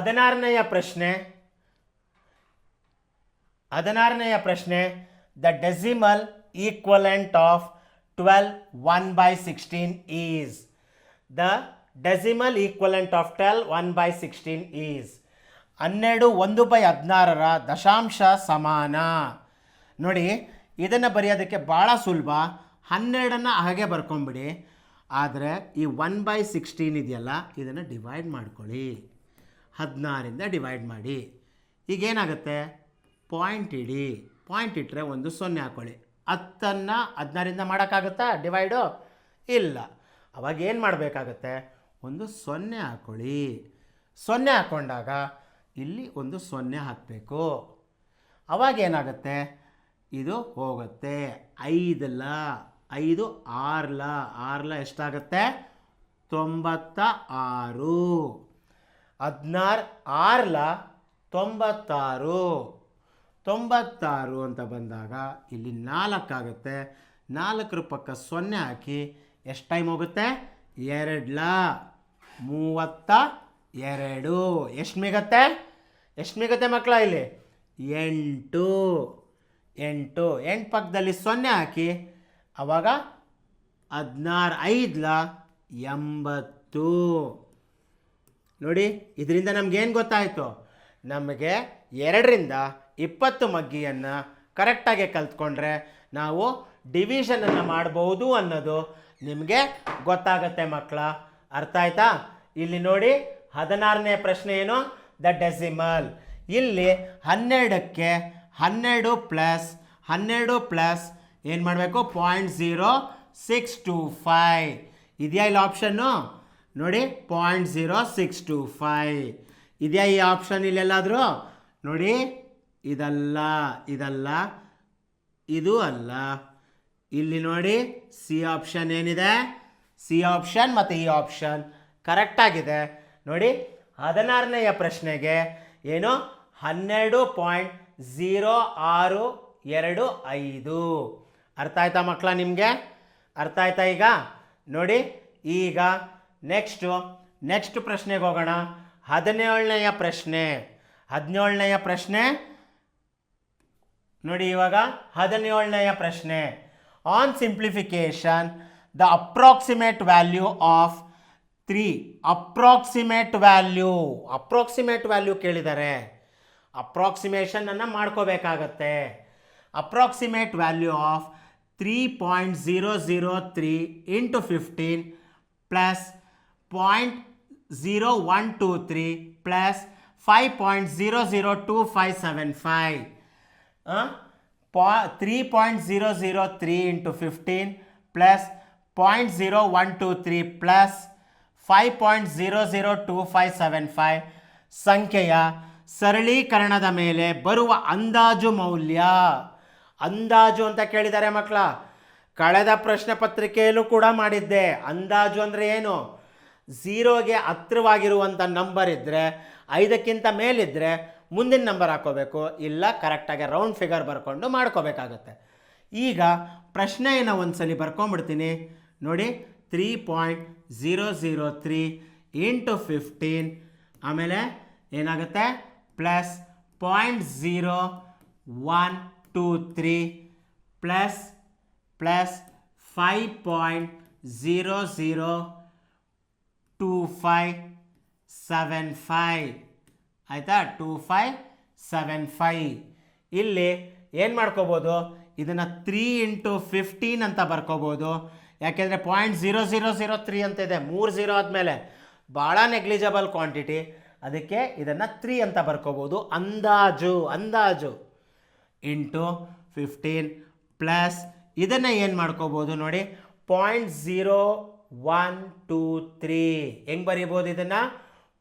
ಹದಿನಾರನೆಯ ಪ್ರಶ್ನೆ. ಹದಿನಾರನೆಯ ಪ್ರಶ್ನೆ the decimal equivalent of twelve one by sixteen is the decimal equivalent of twelve one by sixteen is ಹನ್ನೆರಡು ಒಂದು by ಹದಿನಾರರ ದಶಾಂಶ ಸಮಾನ. ನೋಡಿ, ಇದನ್ನು ಬರೆಯೋದಕ್ಕೆ ಭಾಳ ಸುಲಭ. ಹನ್ನೆರಡನ್ನು ಹಾಗೆ ಬರ್ಕೊಂಬಿಡಿ. ಆದರೆ ಈ ಒನ್ ಬೈ ಸಿಕ್ಸ್ಟೀನ್ ಇದೆಯಲ್ಲ, ಇದನ್ನು ಡಿವೈಡ್ ಮಾಡ್ಕೊಳ್ಳಿ. ಹದಿನಾರಿಂದ ಡಿವೈಡ್ ಮಾಡಿ. ಈಗೇನಾಗುತ್ತೆ? ಪಾಯಿಂಟ್ ಇಡಿ. ಪಾಯಿಂಟ್ ಇಟ್ಟರೆ ಒಂದು ಸೊನ್ನೆ ಹಾಕ್ಕೊಳ್ಳಿ ಹತ್ತನ್ನು ಹದಿನಾರಿಂದ ಮಾಡೋಕ್ಕಾಗುತ್ತಾ? ಡಿವೈಡು ಇಲ್ಲ. ಅವಾಗ ಏನು ಮಾಡಬೇಕಾಗತ್ತೆ? ಒಂದು ಸೊನ್ನೆ ಹಾಕ್ಕೊಳ್ಳಿ ಸೊನ್ನೆ ಹಾಕ್ಕೊಂಡಾಗ ಇಲ್ಲಿ ಒಂದು ಸೊನ್ನೆ ಹಾಕಬೇಕು. ಅವಾಗ ಏನಾಗುತ್ತೆ? ಇದು ಹೋಗುತ್ತೆ. ಐದಲ್ಲ. ಐದು, ಆರ್ಲ. ಆರ್ಲ ಎಷ್ಟಾಗುತ್ತೆ? ತೊಂಬತ್ತ ಆರು. ಹದಿನಾರು ಆರ್ಲ ತೊಂಬತ್ತಾರು. ತೊಂಬತ್ತಾರು ಅಂತ ಬಂದಾಗ ಇಲ್ಲಿ ನಾಲ್ಕಾಗುತ್ತೆ. ನಾಲ್ಕರ ಪಕ್ಕ ಸೊನ್ನೆ ಹಾಕಿ ಎಷ್ಟು ಟೈಮ್ ಹೋಗುತ್ತೆ? ಎರಡ್ಲ ಮೂವತ್ತ ಎರಡು. ಎಷ್ಟು ಮಿಗತ್ತೆ? ಎಷ್ಟು ಮಿಗತ್ತೆ ಮಕ್ಕಳ ಇಲ್ಲಿ? ಎಂಟು. ಎಂಟು. ಎಂಟು ಪಕ್ಕದಲ್ಲಿ ಸೊನ್ನೆ ಹಾಕಿ ಆವಾಗ ಹದಿನಾರು ಐದ್ಲ ಎಂಬತ್ತು. ನೋಡಿ, ಇದರಿಂದ ನಮಗೇನು ಗೊತ್ತಾಯಿತು? ನಮಗೆ ಎರಡರಿಂದ ಇಪ್ಪತ್ತು ಮಗ್ಗಿಯನ್ನು ಕರೆಕ್ಟಾಗಿ ಕಲ್ತ್ಕೊಂಡ್ರೆ ನಾವು ಡಿವಿಷನನ್ನು ಮಾಡಬಹುದು ಅನ್ನೋದು ನಿಮಗೆ ಗೊತ್ತಾಗತ್ತೆ ಮಕ್ಕಳ ಅರ್ಥ ಆಯ್ತಾ? ಇಲ್ಲಿ ನೋಡಿ, ಹದಿನಾರನೇ ಪ್ರಶ್ನೆ ಏನು? ದ ಡೆಸಿಮಲ್ ಇಲ್ಲಿ ಹನ್ನೆರಡಕ್ಕೆ ಹನ್ನೆರಡು ಪ್ಲಸ್ ಹನ್ನೆರಡು ಪ್ಲಸ್ ಏನು ಮಾಡಬೇಕು? Point zero six two five ಇದೆಯಾ ಇಲ್ಲಿ ಆಪ್ಷನ್ನು ನೋಡಿ point zero six two five ಇದೆಯಾ ಈ ಆಪ್ಷನ್ ಇಲ್ಲೆಲ್ಲಾದರೂ? ನೋಡಿ, ಇದಲ್ಲ ಇದಲ್ಲ, ಇದು ಅಲ್ಲ. ಇಲ್ಲಿ ನೋಡಿ ಸಿ ಆಪ್ಷನ್ ಏನಿದೆ? ಸಿ ಆಪ್ಷನ್ ಮತ್ತು ಈ ಆಪ್ಷನ್ ಕರೆಕ್ಟಾಗಿದೆ ನೋಡಿ, ಹದಿನಾರನೆಯ ಪ್ರಶ್ನೆಗೆ ಏನು? ಹನ್ನೆರಡು ಪಾಯಿಂಟ್ ಝೀರೋ ಆರು ಎರಡು ಐದು. ಅರ್ಥ ಆಯ್ತಾ ಮಕ್ಕಳ ನಿಮಗೆ? ಅರ್ಥ ಆಯ್ತಾ ಈಗ? ನೋಡಿ, ಈಗ ನೆಕ್ಸ್ಟು ನೆಕ್ಸ್ಟ್ ಪ್ರಶ್ನೆಗೆ ಹೋಗೋಣ. ಹದಿನೇಳನೆಯ ಪ್ರಶ್ನೆ. ಹದಿನೇಳನೆಯ ಪ್ರಶ್ನೆ. ನೋಡಿ ಇವಾಗ ಹದಿನೇಳನೆಯ ಪ್ರಶ್ನೆ. On simplification the approximate value of three approximate value approximate value ಕೇಳಿದ್ದಾರೆ ಅಪ್ರಾಕ್ಸಿಮೇಷನನ್ನು ಮಾಡ್ಕೋಬೇಕಾಗತ್ತೆ. Approximate value of three point zero zero three into fifteen plus zero zero two five seven five ಪಾ three point zero zero three into fifteen plus point zero one two three plus five point zero zero two five seven five ಸಂಖ್ಯೆಯ ಸರಳೀಕರಣದ ಮೇಲೆ ಬರುವ ಅಂದಾಜು ಮೌಲ್ಯ. ಅಂದಾಜು ಅಂತ ಕೇಳಿದ್ದಾರೆ ಮಕ್ಕಳ. ಕಳೆದ ಪ್ರಶ್ನೆ ಪತ್ರಿಕೆಯಲ್ಲೂ ಕೂಡ ಮಾಡಿದ್ದೆ. ಅಂದಾಜು ಅಂದರೆ ಏನು? ಝೀರೋಗೆ ಹತ್ತಿರವಾಗಿರುವಂಥ ನಂಬರ್ ಇದ್ದರೆ ಐದಕ್ಕಿಂತ ಮೇಲಿದ್ದರೆ ಮುಂದಿನ ನಂಬರ್ ಹಾಕೋಬೇಕು. ಇಲ್ಲ ಕರೆಕ್ಟಾಗಿ ರೌಂಡ್ ಫಿಗರ್ ಬರ್ಕೊಂಡು ಮಾಡ್ಕೋಬೇಕಾಗುತ್ತೆ. ಈಗ ಪ್ರಶ್ನೆಯನ್ನು ಒಂದ್ಸಲಿ ಬರ್ಕೊಂಬಿಡ್ತೀನಿ. ನೋಡಿ three point zero zero three into fifteen ಆಮೇಲೆ ಏನಾಗುತ್ತೆ? Plus point zero one two three plus plus five point zero zero two five seven five ಆಯಿತಾ? ಟೂ ಫೈವ್ ಸೆವೆನ್ ಫೈವ್ ಇಲ್ಲಿ ಏನು ಮಾಡ್ಕೋಬೋದು? ಇದನ್ನು ತ್ರೀ ಇಂಟು ಫಿಫ್ಟೀನ್ ಅಂತ ಬರ್ಕೋಬೋದು. ಯಾಕೆಂದರೆ point zero zero zero three ಅಂತ ಇದೆ. ಮೂರು ಝೀರೋ ಆದಮೇಲೆ ಭಾಳ ನೆಗ್ಲಿಜಬಲ್ ಕ್ವಾಂಟಿಟಿ ಅದಕ್ಕೆ ಇದನ್ನು ತ್ರೀ ಅಂತ ಬರ್ಕೋಬೋದು. ಅಂದಾಜು ಅಂದಾಜು. ಇಂಟು ಫಿಫ್ಟೀನ್ ಪ್ಲಸ್ ಇದನ್ನು ಏನು ಮಾಡ್ಕೋಬೋದು ನೋಡಿ? Point zero one two three ಹೆಂಗೆ ಬರೀಬೋದು ಇದನ್ನು?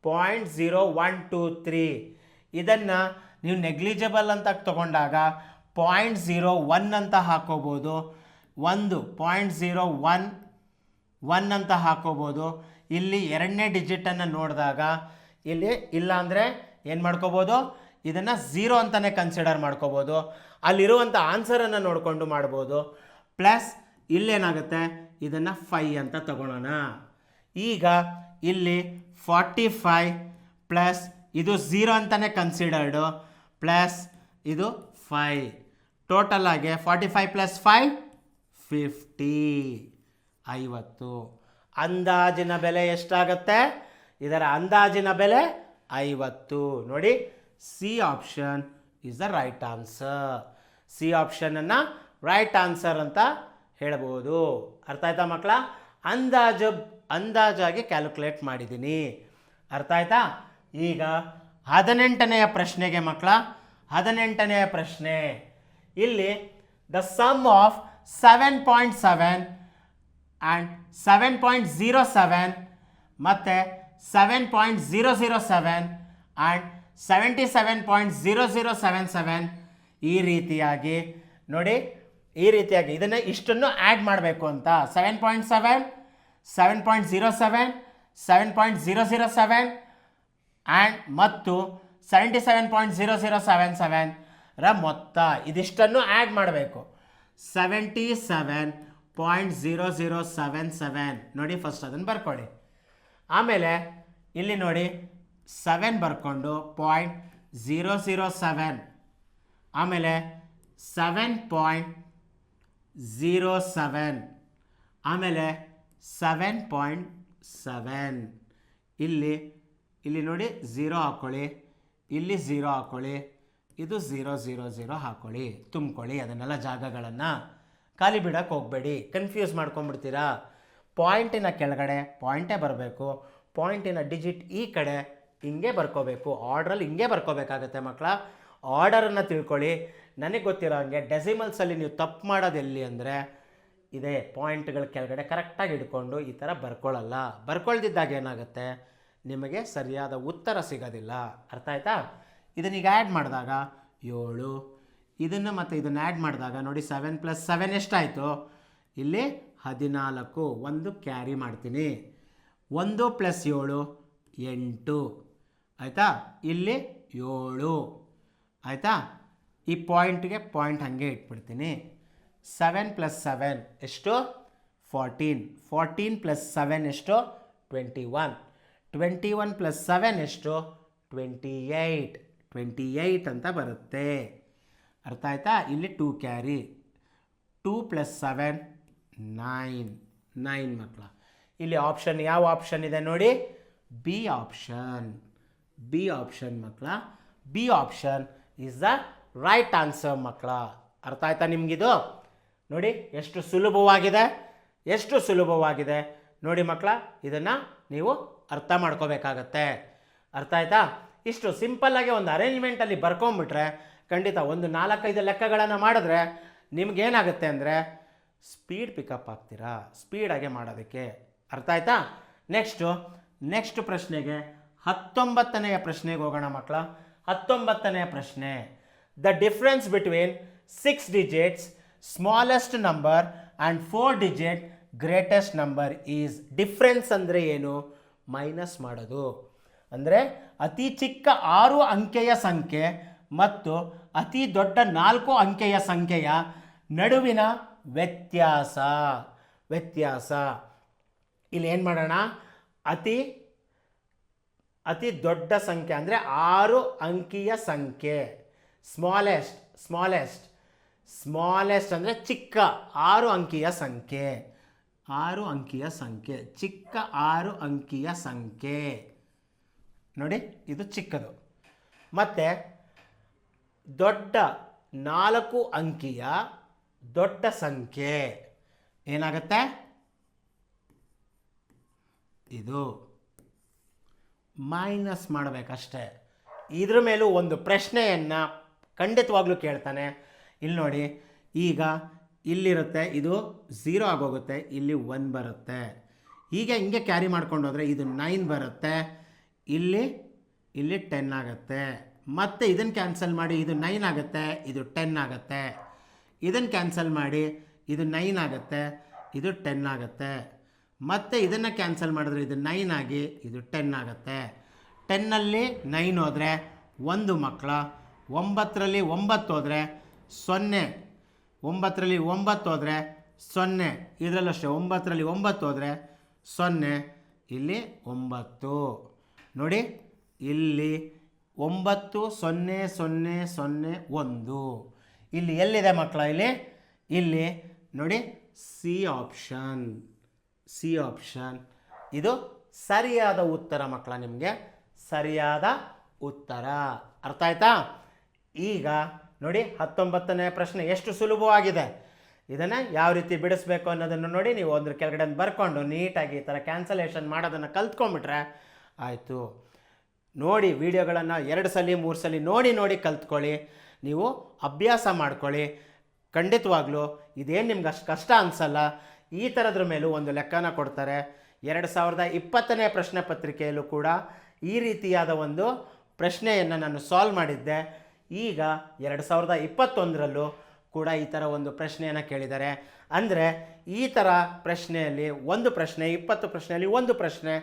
Point zero one two three ಇದನ್ನು ನೀವು ನೆಗ್ಲಿಜಬಲ್ ಅಂತ ತಗೊಂಡಾಗ ಪಾಯಿಂಟ್ ಝೀರೋ ಒನ್ ಅಂತ ಹಾಕೋಬೋದು. ಒಂದು ಪಾಯಿಂಟ್ ಝೀರೋ ಒನ್ ಒನ್ ಅಂತ ಹಾಕೋಬೋದು. ಇಲ್ಲಿ ಎರಡನೇ ಡಿಜಿಟನ್ನು ನೋಡಿದಾಗ ಇಲ್ಲಿ ಇಲ್ಲ ಅಂದರೆ ಏನು ಮಾಡ್ಕೋಬೋದು? ಇದನ್ನು ಝೀರೋ ಅಂತಲೇ ಕನ್ಸಿಡರ್ ಮಾಡ್ಕೋಬೋದು. ಅಲ್ಲಿರುವಂಥ ಆನ್ಸರನ್ನು ನೋಡಿಕೊಂಡು ಮಾಡ್ಬೋದು. ಪ್ಲಸ್ ಇಲ್ಲೇನಾಗುತ್ತೆ? ಇದನ್ನು ಫೈ ಅಂತ ತಗೊಳ್ಳೋಣ ಈಗ ಇಲ್ಲಿ ಫಾರ್ಟಿ ಫೈ ಪ್ಲಸ್ ಇದು ಝೀರೋ ಅಂತಲೇ ಕನ್ಸಿಡರ್ಡು ಪ್ಲಸ್ ಇದು ಫೈ. ಟೋಟಲ್ ಆಗಿ forty five plus five fifty. ಐವತ್ತು. ಅಂದಾಜಿನ ಬೆಲೆ ಎಷ್ಟಾಗುತ್ತೆ? ಇದರ ಅಂದಾಜಿನ ಬೆಲೆ ಐವತ್ತು. ನೋಡಿ C option is the right answer C ಆಪ್ಷನನ್ನು right answer ಅಂತ ಹೇಳ್ಬೋದು ಅರ್ಥ ಆಯ್ತಾ ಮಕ್ಕಳ? ಅಂದಾಜು, ಅಂದಾಜಾಗಿ ಕ್ಯಾಲ್ಕುಲೇಟ್ ಮಾಡಿದ್ದೀನಿ ಅರ್ಥ ಆಯ್ತಾ? ಈಗ ಹದಿನೆಂಟನೆಯ ಪ್ರಶ್ನೆಗೆ ಮಕ್ಕಳ, ಹದಿನೆಂಟನೆಯ ಪ್ರಶ್ನೆ. ಇಲ್ಲಿ the sum of seven point seven and seven point zero seven ಮತ್ತು seven point zero zero seven and seventy seven point zero zero seven seven ಈ ರೀತಿಯಾಗಿ ನೋಡಿ. ಈ ರೀತಿಯಾಗಿ ಇದನ್ನು ಇಷ್ಟನ್ನು ಆ್ಯಡ್ ಮಾಡಬೇಕು ಅಂತ. Seven point seven seven point zero seven seven point zero zero seven and ಮತ್ತು seventy seven point zero zero seven seven ರ ಮೊತ್ತ. ಇದಿಷ್ಟನ್ನು ಆ್ಯಡ್ ಮಾಡಬೇಕು. Seventy seven point zero zero seven seven ನೋಡಿ ಫಸ್ಟ್ ಅದನ್ನು ಬರ್ಕೊಳ್ಳಿ. ಆಮೇಲೆ ಇಲ್ಲಿ ನೋಡಿ ಸೆವೆನ್ ಬರ್ಕೊಂಡು ಪಾಯಿಂಟ್ ಝೀರೋ ಝೀರೋ ಸೆವೆನ್ ಆಮೇಲೆ ಸೆವೆನ್ ಪಾಯಿಂಟ್ ಝೀರೋ ಸೆವೆನ್ ಆಮೇಲೆ ಸೆವೆನ್ ಪಾಯಿಂಟ್ ಸೆವೆನ್ ಇಲ್ಲಿ ಇಲ್ಲಿ ನೋಡಿ ಝೀರೋ ಹಾಕ್ಕೊಳ್ಳಿ ಇಲ್ಲಿ ಝೀರೋ ಹಾಕ್ಕೊಳ್ಳಿ ಇದು ಝೀರೋ ಝೀರೋ ಝೀರೋ ಹಾಕ್ಕೊಳ್ಳಿ ತುಂಬ್ಕೊಳ್ಳಿ ಅದನ್ನೆಲ್ಲ ಜಾಗಗಳನ್ನು. ಖಾಲಿ ಬಿಡೋಕ್ಕೆ ಹೋಗಬೇಡಿ. ಕನ್ಫ್ಯೂಸ್ ಮಾಡ್ಕೊಂಬಿಡ್ತೀರಾ ಪಾಯಿಂಟಿನ ಕೆಳಗಡೆ ಪಾಯಿಂಟೇ ಬರಬೇಕು. ಪಾಯಿಂಟಿನ ಡಿಜಿಟ್ ಈ ಕಡೆ ಹಿಂಗೆ ಬರ್ಕೋಬೇಕು. ಆರ್ಡ್ರಲ್ಲಿ ಹಿಂಗೆ ಬರ್ಕೋಬೇಕಾಗತ್ತೆ ಮಕ್ಕಳ. ಆರ್ಡರನ್ನು ತಿಳ್ಕೊಳ್ಳಿ. ನನಗೆ ಗೊತ್ತಿರೋ ಹಾಗೆ ಡೆಸಿಮಲ್ಸಲ್ಲಿ ನೀವು ತಪ್ಪು ಮಾಡೋದು ಎಲ್ಲಿ ಅಂದರೆ ಇದೇ ಪಾಯಿಂಟ್ಗಳ ಕೆಳಗಡೆ ಕರೆಕ್ಟಾಗಿ ಹಿಡ್ಕೊಂಡು ಈ ಥರ ಬರ್ಕೊಳ್ಳಲ್ಲ. ಬರ್ಕೊಳ್ದಿದ್ದಾಗ ಏನಾಗುತ್ತೆ? ನಿಮಗೆ ಸರಿಯಾದ ಉತ್ತರ ಸಿಗೋದಿಲ್ಲ. ಅರ್ಥ ಆಯ್ತಾ? ಇದನ್ನೀಗ ಆ್ಯಡ್ ಮಾಡಿದಾಗ ಏಳು. ಇದನ್ನು ಮತ್ತು ಇದನ್ನು ಆ್ಯಡ್ ಮಾಡಿದಾಗ ನೋಡಿ ಸೆವೆನ್ ಪ್ಲಸ್ ಸೆವೆನ್ ಎಷ್ಟಾಯಿತು? ಇಲ್ಲಿ ಹದಿನಾಲ್ಕು. ಒಂದು ಕ್ಯಾರಿ ಮಾಡ್ತೀನಿ. ಒಂದು ಪ್ಲಸ್ ಏಳು, ಎಂಟು. ಆಯಿತಾ? ಇಲ್ಲಿ ಏಳು. ಆಯಿತಾ? ಈ ಪಾಯಿಂಟ್ಗೆ ಪಾಯಿಂಟ್ ಹಾಗೆ ಇಟ್ಬಿಡ್ತೀನಿ. ಸೆವೆನ್ ಪ್ಲಸ್ ಸೆವೆನ್ ಎಷ್ಟು? ಫಾರ್ಟೀನ್ ಫಾರ್ಟೀನ್ ಪ್ಲಸ್ ಸೆವೆನ್ ಎಷ್ಟು? Twenty one twenty one plus seven ಎಷ್ಟು? ಟ್ವೆಂಟಿ ಏಯ್ಟ್ ಟ್ವೆಂಟಿ ಏಯ್ಟ್ ಅಂತ ಬರುತ್ತೆ. ಅರ್ಥ ಆಯ್ತಾ? ಇಲ್ಲಿ two carry two plus seven nine nine ಮಕ್ಕಳ ಇಲ್ಲಿ ಆಪ್ಷನ್ ಯಾವ ಆಪ್ಷನ್ ಇದೆ ನೋಡಿ? ಬಿ ಆಪ್ಷನ್ ಬಿ ಆಪ್ಷನ್ ಮಕ್ಕಳ B option is the right answer ಮಕ್ಕಳ. ಅರ್ಥ ಆಯ್ತಾ ನಿಮಗಿದು? ನೋಡಿ, ಎಷ್ಟು ಸುಲಭವಾಗಿದೆ ಎಷ್ಟು ಸುಲಭವಾಗಿದೆ. ನೋಡಿ ಮಕ್ಕಳ, ಇದನ್ನು ನೀವು ಅರ್ಥ ಮಾಡ್ಕೋಬೇಕಾಗತ್ತೆ. ಅರ್ಥ ಆಯ್ತಾ? ಇಷ್ಟು ಸಿಂಪಲ್ಲಾಗಿ ಒಂದು ಅರೇಂಜ್ಮೆಂಟಲ್ಲಿ ಬರ್ಕೊಂಬಿಟ್ರೆ ಖಂಡಿತ ಒಂದು ನಾಲ್ಕೈದು ಲೆಕ್ಕಗಳನ್ನು ಮಾಡಿದ್ರೆ ನಿಮಗೇನಾಗುತ್ತೆ ಅಂದರೆ ಸ್ಪೀಡ್ ಪಿಕಪ್ ಆಗ್ತೀರಾ? ಸ್ಪೀಡಾಗೆ ಮಾಡೋದಕ್ಕೆ. ಅರ್ಥ ಆಯ್ತಾ? ನೆಕ್ಸ್ಟು ನೆಕ್ಸ್ಟ್ ಪ್ರಶ್ನೆಗೆ ಹತ್ತೊಂಬತ್ತನೆಯ ಪ್ರಶ್ನೆಗೆ ಹೋಗೋಣ ಮಕ್ಕಳ. ಹತ್ತೊಂಬತ್ತನೆಯ ಪ್ರಶ್ನೆ. The difference between six digits smallest number and four digit greatest number is difference ಅಂದರೆ ಏನು? ಮೈನಸ್ ಮಾಡೋದು. ಅಂದರೆ ಅತಿ ಚಿಕ್ಕ ಆರು ಅಂಕೆಯ ಸಂಖ್ಯೆ ಮತ್ತು ಅತಿ ದೊಡ್ಡ ನಾಲ್ಕು ಅಂಕೆಯ ಸಂಖ್ಯೆಯ ನಡುವಿನ ವ್ಯತ್ಯಾಸ. ವ್ಯತ್ಯಾಸ. ಇಲ್ಲಿ ಏನು ಮಾಡೋಣ? ಅತಿ ಅತಿ ದೊಡ್ಡ ಸಂಖ್ಯೆ ಅಂದರೆ ಆರು ಅಂಕಿಯ ಸಂಖ್ಯೆ. ಸ್ಮಾಲೆಸ್ಟ್ ಸ್ಮಾಲೆಸ್ಟ್ ಸ್ಮಾಲೆಸ್ಟ್ ಅಂದರೆ ಚಿಕ್ಕ, ಆರು ಅಂಕಿಯ ಸಂಖ್ಯೆ. ಆರು ಅಂಕಿಯ ಸಂಖ್ಯೆ. ಚಿಕ್ಕ, ಆರು ಅಂಕಿಯ ಸಂಖ್ಯೆ. ನೋಡಿ, ಇದು ಚಿಕ್ಕದು. ಮತ್ತು ದೊಡ್ಡ ನಾಲ್ಕು ಅಂಕಿಯ ದೊಡ್ಡ ಸಂಖ್ಯೆ. ಏನಾಗುತ್ತೆ? ಇದು. ಮೈನಸ್ ಮಾಡಬೇಕಷ್ಟೆ. ಇದ್ರ ಮೇಲೂ ಒಂದು ಪ್ರಶ್ನೆಯನ್ನು ಖಂಡಿತವಾಗ್ಲೂ ಕೇಳ್ತಾನೆ. ಇಲ್ಲಿ ನೋಡಿ, ಈಗ ಇಲ್ಲಿರುತ್ತೆ, ಇದು ಝೀರೋ ಆಗೋಗುತ್ತೆ, ಇಲ್ಲಿ ಒನ್ ಬರುತ್ತೆ. ಹೀಗೆ ಹಿಂಗೆ ಕ್ಯಾರಿ ಮಾಡ್ಕೊಂಡು ಹೋದರೆ ಇದು ನೈನ್ ಬರುತ್ತೆ. ಇಲ್ಲಿ ಇಲ್ಲಿ ಟೆನ್ ಆಗುತ್ತೆ. ಮತ್ತೆ ಇದನ್ನು ಕ್ಯಾನ್ಸಲ್ ಮಾಡಿ ಇದು ನೈನ್ ಆಗುತ್ತೆ, ಇದು ಟೆನ್ ಆಗುತ್ತೆ. ಇದನ್ನು ಕ್ಯಾನ್ಸಲ್ ಮಾಡಿ ಇದು ನೈನ್ ಆಗುತ್ತೆ, ಇದು ಟೆನ್ ಆಗುತ್ತೆ. ಮತ್ತು ಇದನ್ನು ಕ್ಯಾನ್ಸಲ್ ಮಾಡಿದ್ರೆ ಇದು ನೈನ್ ಆಗಿ ಇದು ಟೆನ್ ಆಗುತ್ತೆ. ಟೆನ್ನಲ್ಲಿ ನೈನ್ ಹೋದರೆ ಒಂದು ಮಕ್ಕಳ ಒಂಬತ್ತರಲ್ಲಿ ಒಂಬತ್ತು ಹೋದರೆ ಸೊನ್ನೆ, ಒಂಬತ್ತರಲ್ಲಿ ಒಂಬತ್ತು ಹೋದರೆ ಸೊನ್ನೆ, ಇದರಲ್ಲೂ ಅಷ್ಟೇ, ಒಂಬತ್ತರಲ್ಲಿ ಒಂಬತ್ತು ಹೋದರೆ ಸೊನ್ನೆ, ಇಲ್ಲಿ ಒಂಬತ್ತು. ನೋಡಿ, ಇಲ್ಲಿ ಒಂಬತ್ತು, ಸೊನ್ನೆ ಸೊನ್ನೆ ಸೊನ್ನೆ, ಒಂದು. ಇಲ್ಲಿ ಎಲ್ಲಿದೆ ಮಕ್ಕಳ, ಇಲ್ಲಿ? ಇಲ್ಲಿ, ನೋಡಿ, ಸಿ ಆಪ್ಷನ್ ಸಿ ಆಪ್ಷನ್. ಇದು ಸರಿಯಾದ ಉತ್ತರ ಮಕ್ಕಳ ನಿಮಗೆ, ಸರಿಯಾದ ಉತ್ತರ. ಅರ್ಥ ಆಯ್ತಾ? ಈಗ ನೋಡಿ ಹತ್ತೊಂಬತ್ತನೇ ಪ್ರಶ್ನೆ ಎಷ್ಟು ಸುಲಭವಾಗಿದೆ? ಇದನ್ನು ಯಾವ ರೀತಿ ಬಿಡಿಸ್ಬೇಕು ಅನ್ನೋದನ್ನು ನೋಡಿ ನೀವು ಒಂದ್ರ ಕೆಳಗಡೆ ಬರ್ಕೊಂಡು ನೀಟಾಗಿ ಈ ಥರ ಕ್ಯಾನ್ಸಲೇಷನ್ ಮಾಡೋದನ್ನು ಕಲ್ತ್ಕೊಂಡ್ಬಿಟ್ರೆ ಆಯಿತು. ನೋಡಿ ವಿಡಿಯೋಗಳನ್ನು ಎರಡು ಸಲ, ಮೂರು ಸಲ ನೋಡಿ ನೋಡಿ ಕಲ್ತ್ಕೊಳ್ಳಿ. ನೀವು ಅಭ್ಯಾಸ ಮಾಡ್ಕೊಳ್ಳಿ. ಖಂಡಿತವಾಗ್ಲೂ ಇದೇನು ನಿಮ್ಗೆ ಅಷ್ಟು ಕಷ್ಟ ಅನಿಸಲ್ಲ. ಈ ಥರದ್ರ ಮೇಲೂ ಒಂದು ಲೆಕ್ಕನ ಕೊಡ್ತಾರೆ. ಎರಡು ಸಾವಿರದ ಇಪ್ಪತ್ತನೇ ಪ್ರಶ್ನೆ ಪತ್ರಿಕೆಯಲ್ಲೂ ಕೂಡ ಈ ರೀತಿಯಾದ ಒಂದು ಪ್ರಶ್ನೆಯನ್ನು ನಾನು ಸಾಲ್ವ್ ಮಾಡಿದ್ದೆ. ಈಗ ಎರಡು ಸಾವಿರದ ಇಪ್ಪತ್ತೊಂದರಲ್ಲೂ ಕೂಡ ಈ ಥರ ಒಂದು ಪ್ರಶ್ನೆಯನ್ನು ಕೇಳಿದ್ದಾರೆ. ಅಂದರೆ ಈ ಥರ ಪ್ರಶ್ನೆಯಲ್ಲಿ ಒಂದು ಪ್ರಶ್ನೆ, ಇಪ್ಪತ್ತು ಪ್ರಶ್ನೆಯಲ್ಲಿ ಒಂದು ಪ್ರಶ್ನೆ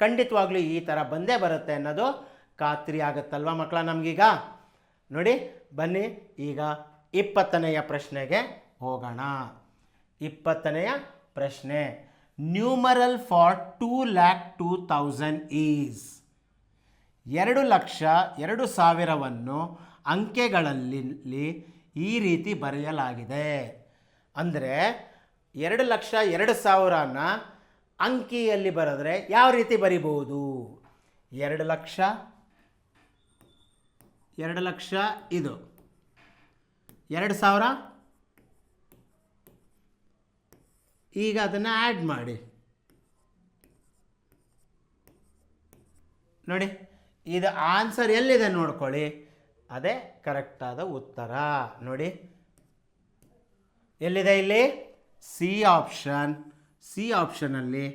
ಖಂಡಿತವಾಗ್ಲೂ ಈ ಥರ ಬಂದೇ ಬರುತ್ತೆ ಅನ್ನೋದು ಖಾತ್ರಿ ಆಗುತ್ತಲ್ವ ಮಕ್ಕಳ ನಮಗೀಗ? ನೋಡಿ, ಬನ್ನಿ, ಈಗ ಇಪ್ಪತ್ತನೆಯ ಪ್ರಶ್ನೆಗೆ ಹೋಗೋಣ. ಇಪ್ಪತ್ತನೆಯ ಪ್ರಶ್ನೆ numeral for two lakh two thousand is ಎರಡು ಲಕ್ಷ ಎರಡು ಸಾವಿರವನ್ನು ಅಂಕೆಗಳಲ್ಲಿ ಈ ರೀತಿ ಬರೆಯಲಾಗಿದೆ. ಅಂದರೆ ಎರಡು ಲಕ್ಷ ಎರಡು ಸಾವಿರನ ಅಂಕಿಯಲ್ಲಿ ಬರೆದ್ರೆ ಯಾವ ರೀತಿ ಬರಿಬೋದು ಎರಡು ಲಕ್ಷ ಎರಡು ಲಕ್ಷ ಇದು. ಎರಡು ಸಾವಿರ? ಈಗ ಅದನ್ನು ಆ್ಯಡ್ ಮಾಡಿ. ನೋಡಿ, ಇದು ಆನ್ಸರ್ ಎಲ್ಲಿದೆ ನೋಡ್ಕೊಳ್ಳಿ. ಅದೇ ಕರೆಕ್ಟಾದ ಉತ್ತರ. ನೋಡಿ. ಎಲ್ಲಿದೆ ಇಲ್ಲಿ? C option. ಸಿ ಆಪ್ಷನಲ್ಲಿ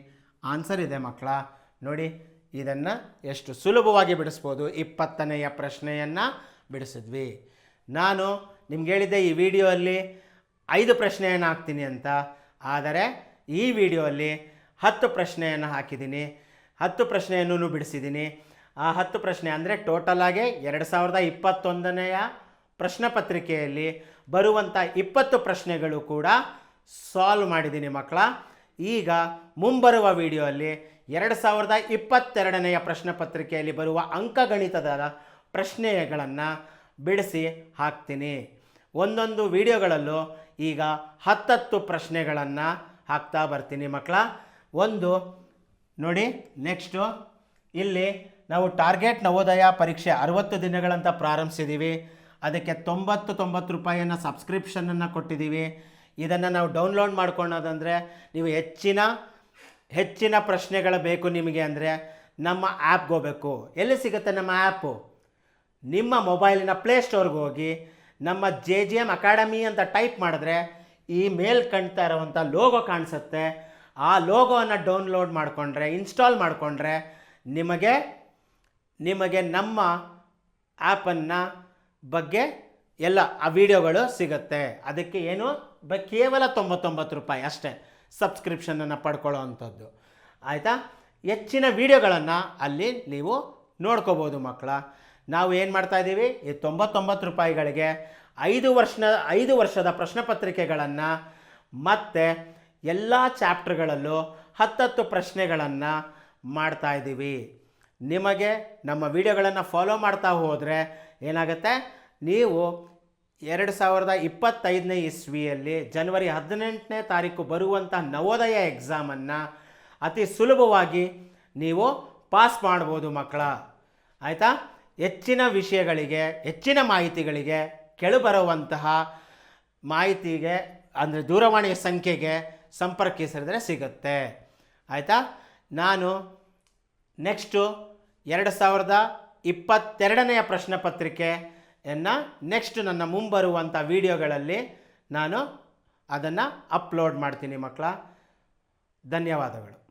ಆನ್ಸರ್ ಇದೆ ಮಕ್ಕಳ. ನೋಡಿ, ಇದನ್ನು ಎಷ್ಟು ಸುಲಭವಾಗಿ ಬಿಡಿಸ್ಬೋದು? ಇಪ್ಪತ್ತನೆಯ ಪ್ರಶ್ನೆಯನ್ನು ಬಿಡಿಸಿದ್ವಿ. ನಾನು ನಿಮ್ಗೆ ಹೇಳಿದ್ದೆ ಈ ವಿಡಿಯೋಲ್ಲಿ ಐದು ಪ್ರಶ್ನೆಯನ್ನು ಹಾಕ್ತೀನಿ ಅಂತ. ಆದರೆ ಈ ವಿಡಿಯೋಲ್ಲಿ ಹತ್ತು ಪ್ರಶ್ನೆಯನ್ನು ಹಾಕಿದ್ದೀನಿ. ಹತ್ತು ಪ್ರಶ್ನೆಯನ್ನು ಬಿಡಿಸಿದ್ದೀನಿ. ಆ ಹತ್ತು ಪ್ರಶ್ನೆ ಅಂದರೆ ಟೋಟಲಾಗಿ ಎರಡು ಸಾವಿರದ ಇಪ್ಪತ್ತೊಂದನೆಯ ಪ್ರಶ್ನೆ ಪತ್ರಿಕೆಯಲ್ಲಿ ಬರುವಂಥ ಇಪ್ಪತ್ತು ಪ್ರಶ್ನೆಗಳು ಕೂಡ ಸಾಲ್ವ್ ಮಾಡಿದ್ದೀನಿ ಮಕ್ಕಳ. ಈಗ ಮುಂಬರುವ ವಿಡಿಯೋಲ್ಲಿ ಎರಡು ಸಾವಿರದ ಇಪ್ಪತ್ತೆರಡನೆಯ ಪ್ರಶ್ನೆ ಪತ್ರಿಕೆಯಲ್ಲಿ ಬರುವ ಅಂಕಗಣಿತದ ಪ್ರಶ್ನೆಗಳನ್ನು ಬಿಡಿಸಿ ಹಾಕ್ತೀನಿ. ಒಂದೊಂದು ವಿಡಿಯೋಗಳಲ್ಲೂ ಈಗ ಹತ್ತತ್ತು ಪ್ರಶ್ನೆಗಳನ್ನು ಹಾಕ್ತಾ ಬರ್ತೀನಿ ಮಕ್ಕಳ. ಒಂದು, ನೋಡಿ ನೆಕ್ಸ್ಟು ಇಲ್ಲಿ ನಾವು ಟಾರ್ಗೆಟ್ ನವೋದಯ ಪರೀಕ್ಷೆ ಅರುವತ್ತು ದಿನಗಳಂತ ಪ್ರಾರಂಭಿಸಿದ್ದೀವಿ ಅದಕ್ಕೆ ತೊಂಬತ್ತು ತೊಂಬತ್ತು ರೂಪಾಯಿಯನ್ನು ಸಬ್ಸ್ಕ್ರಿಪ್ಷನನ್ನು ಕೊಟ್ಟಿದ್ದೀವಿ ಇದನ್ನು ನಾವು ಡೌನ್ಲೋಡ್ ಮಾಡ್ಕೊಳ್ಳೋದಂದರೆ ನೀವು ಹೆಚ್ಚಿನ ಹೆಚ್ಚಿನ ಪ್ರಶ್ನೆಗಳು ಬೇಕು ನಿಮಗೆ ಅಂದರೆ ನಮ್ಮ ಆ್ಯಪ್ಗೆ ಹೋಗಬೇಕು. ಎಲ್ಲಿ ಸಿಗುತ್ತೆ ನಮ್ಮ ಆ್ಯಪು ನಿಮ್ಮ ಮೊಬೈಲಿನ ಪ್ಲೇಸ್ಟೋರ್ಗೆ ಹೋಗಿ ನಮ್ಮ ಜೆ ಜಿ ಎಂ ಅಕಾಡೆಮಿ ಅಂತ ಟೈಪ್ ಮಾಡಿದ್ರೆ ಈ ಮೇಲ್ ಕಾಣ್ತಾ ಇರೋವಂಥ ಲೋಗೋ ಕಾಣಿಸುತ್ತೆ. ಆ ಲೋಗೋವನ್ನು ಡೌನ್ಲೋಡ್ ಮಾಡಿಕೊಂಡ್ರೆ ಇನ್ಸ್ಟಾಲ್ ಮಾಡಿಕೊಂಡ್ರೆ ನಿಮಗೆ ನಿಮಗೆ ನಮ್ಮ ಆ್ಯಪನ್ನು ಬಗ್ಗೆ ಎಲ್ಲ ಆ ವಿಡಿಯೋಗಳು ಸಿಗುತ್ತೆ. ಅದಕ್ಕೆ ಏನು? ಬ ಕೇವಲ ತೊಂಬತ್ತೊಂಬತ್ತು ರೂಪಾಯಿ ಅಷ್ಟೇ ಸಬ್ಸ್ಕ್ರಿಪ್ಷನನ್ನು ಪಡ್ಕೊಳ್ಳೋ ಅಂಥದ್ದು ಆಯಿತಾ? ಹೆಚ್ಚಿನ ವಿಡಿಯೋಗಳನ್ನು ಅಲ್ಲಿ ನೀವು ನೋಡ್ಕೋಬೋದು ಮಕ್ಕಳ. ನಾವು ಏನು ಮಾಡ್ತಾ ಇದ್ದೀವಿ? ಈ ತೊಂಬತ್ತೊಂಬತ್ತು ರೂಪಾಯಿಗಳಿಗೆ ಐದು ವರ್ಷ ಐದು ವರ್ಷದ ಪ್ರಶ್ನೆ ಪತ್ರಿಕೆಗಳನ್ನು ಮತ್ತು ಎಲ್ಲ ಚಾಪ್ಟರ್ಗಳಲ್ಲೂ ಹತ್ತತ್ತು ಪ್ರಶ್ನೆಗಳನ್ನು ಮಾಡ್ತಾ ಇದ್ದೀವಿ. ನಿಮಗೆ ನಮ್ಮ ವಿಡಿಯೋಗಳನ್ನು ಫಾಲೋ ಮಾಡ್ತಾ ಹೋದರೆ ಏನಾಗುತ್ತೆ? ನೀವು ಎರಡು ಸಾವಿರದ ಇಪ್ಪತ್ತೈದನೇ ಇಸ್ವಿಯಲ್ಲಿ ಜನವರಿ ಹದಿನೆಂಟನೇ ತಾರೀಕು ಬರುವಂಥ ನವೋದಯ ಎಕ್ಸಾಮನ್ನು ಅತಿ ಸುಲಭವಾಗಿ ನೀವು ಪಾಸ್ ಮಾಡ್ಬೋದು ಮಕ್ಕಳ. ಆಯಿತಾ? ಹೆಚ್ಚಿನ ವಿಷಯಗಳಿಗೆ, ಹೆಚ್ಚಿನ ಮಾಹಿತಿಗಳಿಗೆ ಕೆಳಬರುವಂತಹ ಮಾಹಿತಿಗೆ, ಅಂದರೆ ದೂರವಾಣಿ ಸಂಖ್ಯೆಗೆ ಸಂಪರ್ಕಿಸಿದ್ರೆ ಸಿಗುತ್ತೆ. ಆಯಿತಾ? ನಾನು ನೆಕ್ಸ್ಟು ಎರಡು ಸಾವಿರದ ಇಪ್ಪತ್ತೆರಡನೆಯ ಪ್ರಶ್ನೆ ಪತ್ರಿಕೆಯನ್ನು ನೆಕ್ಸ್ಟ್ ನನ್ನ ಮುಂಬರುವಂಥ ವಿಡಿಯೋಗಳಲ್ಲಿ ನಾನು ಅದನ್ನು ಅಪ್ಲೋಡ್ ಮಾಡ್ತೀನಿ ಮಕ್ಕಳ. ಧನ್ಯವಾದಗಳು.